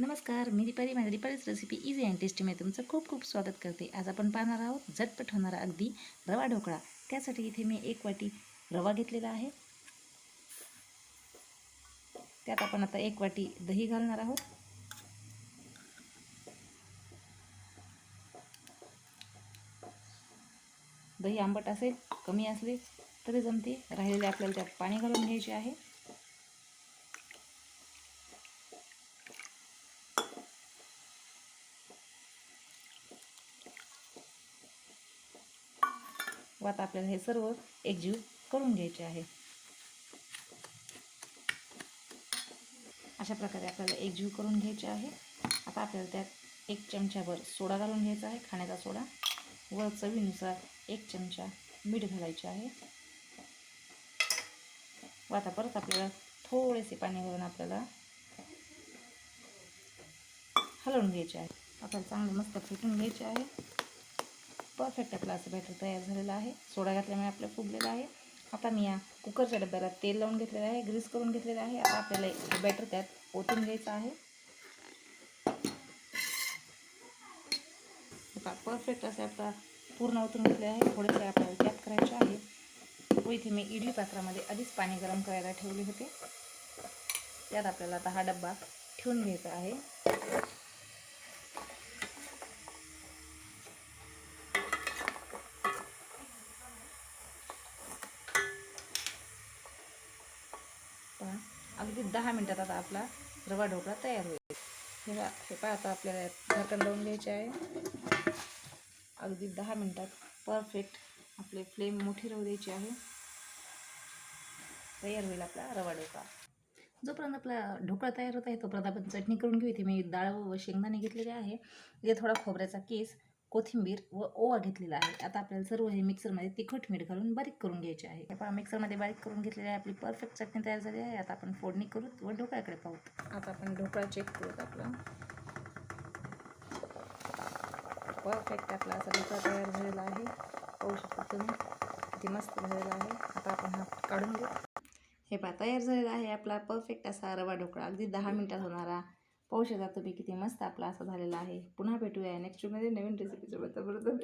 नमस्कार मी दीपाली माझ्या दीपालीच रेसिपी इझी अँड टेस्टीमध्ये तुमचं खूप खूप स्वागत करते. आज आपण पाहणार आहोत झटपट होणारा अगदी रवा ढोकळा. त्यासाठी इथे मी एक वाटी रवा घेतलेला आहे. त्यात आपण आता एक वाटी दही घालणार आहोत. दही आंबट असेल कमी असले तरी जमते. राहिलेले आपल्याला त्यात पाणी घालून घ्यायचे आहे. व आता आपल्याला हे सर्व एकजीव करून घ्यायचे आहे. अशा प्रकारे आपल्याला एकजीव करून घ्यायचे आहे. आता आपल्याला त्यात एक चमच्याभर सोडा घालून घ्यायचा आहे. खाण्याचा सोडा व चवीनुसार एक चमचा मीठ घालायचे आहे. व आता परत आपल्याला थोडेसे पाणी घालून आपल्याला हलवून घ्यायचे आहे. आपल्याला चांगलं मस्त फेटून घ्यायचे आहे. परफेक्ट आपला असं बॅटर तयार झालेलं आहे. सोडा घातल्यामुळे आपलं फुगलेलं आहे. आता मी या कुकरच्या डब्याला तेल लावून घेतलेलं आहे ग्रीस करून घेतलेलं आहे. आता आपल्याला बॅटर त्यात ओतून घ्यायचं आहे. परफेक्ट असे आपला पूर्ण ओतून घेतले आहे. थोडेसे आपल्याला त्यात करायचे आहे. व इथे मी इडली पात्रामध्ये आधीच पाणी गरम करायला ठेवले होते. त्यात आपल्याला आता हा डब्बा ठेवून घ्यायचा आहे. पहा अगदी दहा मिनटात आता आपला रवा ढोकळा तयार होईल. हे हे पहा आता आपल्याला झाकण लावून घ्यायचे आहे. अगदी दहा मिनटात परफेक्ट आपले फ्लेम मोठी राहू द्यायची आहे. तयार होईल आपला रवा ढोकळा. जोपर्यंत आपला ढोकळा तयार होत आहे तोपर्यंत आपण चटणी करून घेऊ. इथे मी डाळ व शेंगदाणे घेतलेले आहे. इथे थोडा खोबऱ्याचा केस कोथिंबीर व ओवा घेतलेला आहे. आता आपल्याला सर्व हे मिक्सरमध्ये तिखट मीठ घालून बारीक करून घ्यायचे आहे. हे पहा मिक्सरमध्ये बारीक करून घेतलेली आहे. आपली परफेक्ट चटणी तयार झाली आहे. आता आपण फोडणी करूत व ढोकळ्याकडे पाहूत आता आपण ढोकळा चेक करूत आपला. परफेक्ट आपला असा ढोकळा तयार झालेला आहे. पाहू शकता तुम्ही किती मस्त झालेला आहे. आता आपण हा काढून घेऊ. हे पहा तयार झालेला आहे आपला परफेक्ट असा रवा ढोकळा. अगदी दहा मिनटात होणारा पाहू शकता तुम्ही किती मस्त आपला असा झालेला आहे. पुन्हा भेटूया नेक्स्टमध्ये नवीन रेसिपीसोबत बरोबर